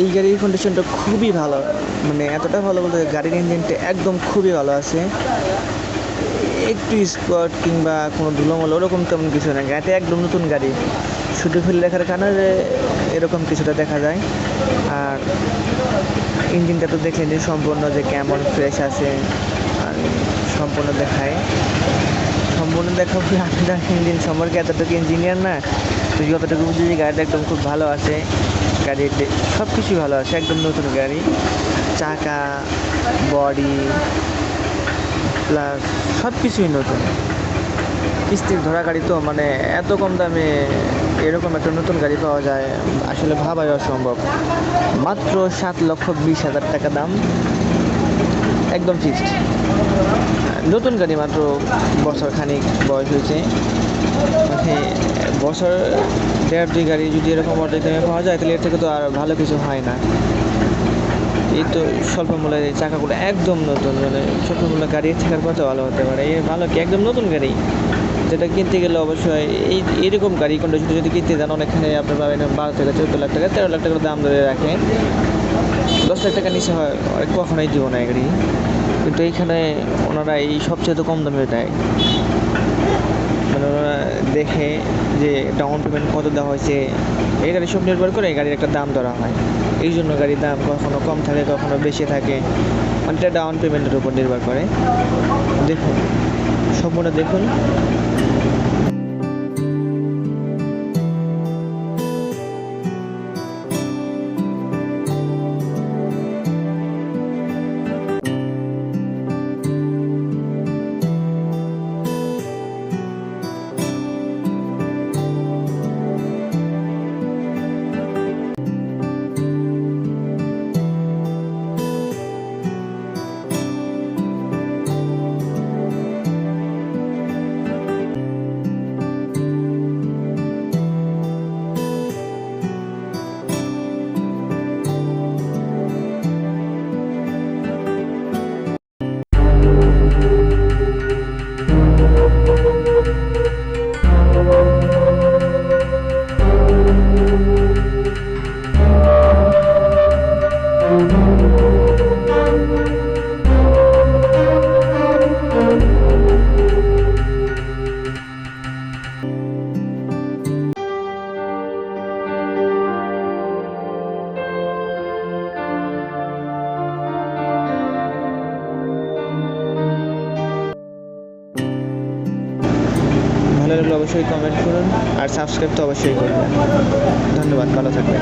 এই গাড়ির কন্ডিশনটা খুবই ভালো। মানে এতটা ভালো বলতে গাড়ির ইঞ্জিনটা একদম খুবই ভালো আছে। একটু স্পট কিংবা কোনো ধুলোমল ওরকম তেমন কিছু না গাড়িটা একদম নতুন গাড়ি। শুধু ফেলে রাখার কারণে এরকম কিছুটা দেখা যায়। আর ইঞ্জিনটা তো দেখলেন যে সম্পূর্ণ যে কেমন ফ্রেশ আছে, আর সম্পূর্ণ দেখায়। সম্পূর্ণ দেখাবো আমি ইঞ্জিন সম্পর্কে এতটুকু ইঞ্জিনিয়ার না? তো যতটুকু বুঝি যে গাড়িটা একদম খুব ভালো আছে। গাড়ির সব কিছুই ভালো আছে, একদম নতুন গাড়ি। চাকা বডি প্লাস সব কিছুই নতুন। কিস্তির ধরা গাড়ি তো মানে এত কম দামে এরকম একটা নতুন গাড়ি পাওয়া যায়, আসলে ভাবাই অসম্ভব। মাত্র সাত লক্ষ বিশ হাজার টাকা দাম। একদম ফিক্সড নতুন গাড়ি মাত্র বছর খানিক বয়স হয়েছে। মানে বছর দেড় গাড়ি যদি এরকম অর্ধেক দামে পাওয়া যায়, তাহলে এর থেকে তো আর ভালো কিছু হয় না। এই তো স্বল্প মূল্যের এই চাকাগুলো একদম নতুন মানে স্বল্প মূল্যের গাড়ি এর থেকে আর কত ভালো হতে পারে? এই ভালো কি? একদম নতুন গাড়ি। যেটা কিনতে গেলে অবশ্যই এই, এরকম গাড়ি কন্ডিশন যদি কিনতে যান, অনেকখানে আপনার পাবেন বারো থেকে চোদ্দ লাখ টাকা, তেরো লাখ টাকার দাম ধরে রাখে দশ লাখ টাকা নিচে হয় কখনোই দিব না গাড়ি। কিন্তু এইখানে ওনারা এই সবচেয়ে তো কম দামে দেয়। দেখে যে ডাউন পেমেন্ট কত দেওয়া হয়েছে গাড়ি সব নির্ভর করে গাড়ির একটা দাম ধরা হয়। এই জন্য গাড়ির দাম কখনো কম থাকে, কখনো বেশি থাকে। মানে ডাউন পেমেন্টের উপর নির্ভর করে। দেখুন সম্পূর্ণ দেখুন। অবশ্যই কমেন্ট করুন আর সাবস্ক্রাইব তো অবশ্যই করবেন। ধন্যবাদ ভালো থাকবেন।